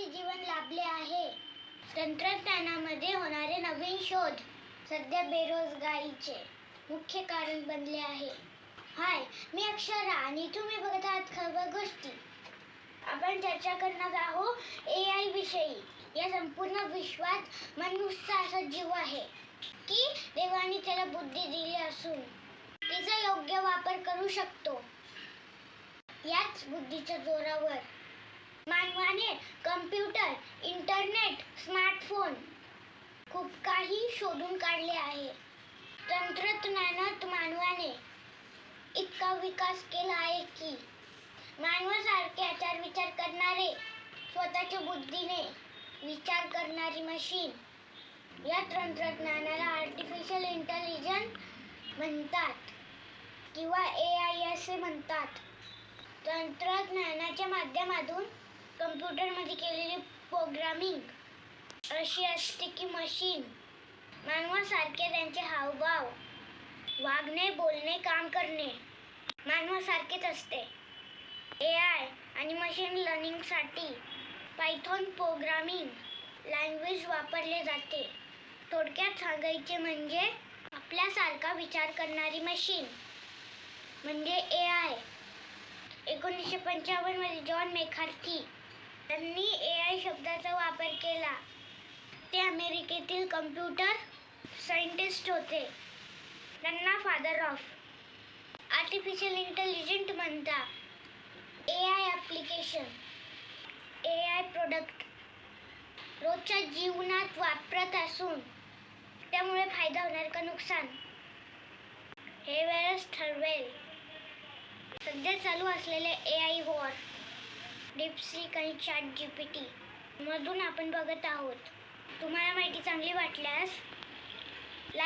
आभासी जीवन लाभले आहे. तंत्रज्ञानामध्ये होणारे नवीन शोध सध्या बेरोजगारीचे मुख्य कारण बनले आहे. हाय मी अक्षरा आणि तुम्ही बघत आहात खबर गोष्टी. आपण चर्चा करणार आहोत ए आय विषयी. या संपूर्ण विश्वात मनुष्य असा जीव आहे की देवाने त्याला बुद्धी दिली असून तिचा योग्य वापर करू शकतो. याच बुद्धीच्या जोरावर मानवाने कम्प्युटर शोधून काढले आहे. तंत्रज्ञानात मानवाने इतका विकास केला आहे की मानवासारखे आचार विचार करणारे स्वतःच्या बुद्धीने विचार करणारी मशीन या तंत्रज्ञानाला आर्टिफिशियल इंटेलिजन्स म्हणतात किंवा ए आय असे म्हणतात. तंत्रज्ञानाच्या माध्यमातून कम्प्युटरमध्ये केलेली प्रोग्रामिंग अशी असते की मशीन मानवासारखे त्यांचे हावभाव वागणे बोलणे काम करणे मानवासारखेच असते. ए आय आणि मशीन लर्निंगसाठी पायथॉन प्रोग्रामिंग लँग्वेज वापरले जाते. थोडक्यात सांगायचे म्हणजे आपल्यासारखा विचार करणारी मशीन म्हणजे ए आय एकोणीसशे पंचावन्नमध्ये जॉन मेखार्थी यांनी ए आय शब्दाचा वापर केला. ते अमेरिकेतील कम्प्युटर सायंटिस्ट होते. त्यांना फादर ऑफ आर्टिफिशियल इंटेलिजंट म्हणता. A I application A I product रोजच्या जीवनात वापरत असून त्यामुळे फायदा होणार का नुकसान? हे वेळच ठरवेल. सध्या चालू असलेले ए आय वॉर डिप्सिक आणि चॅट जी पी टी मधून आपण बघत आहोत. तुम्हाला माहिती चांगली वाटल्यास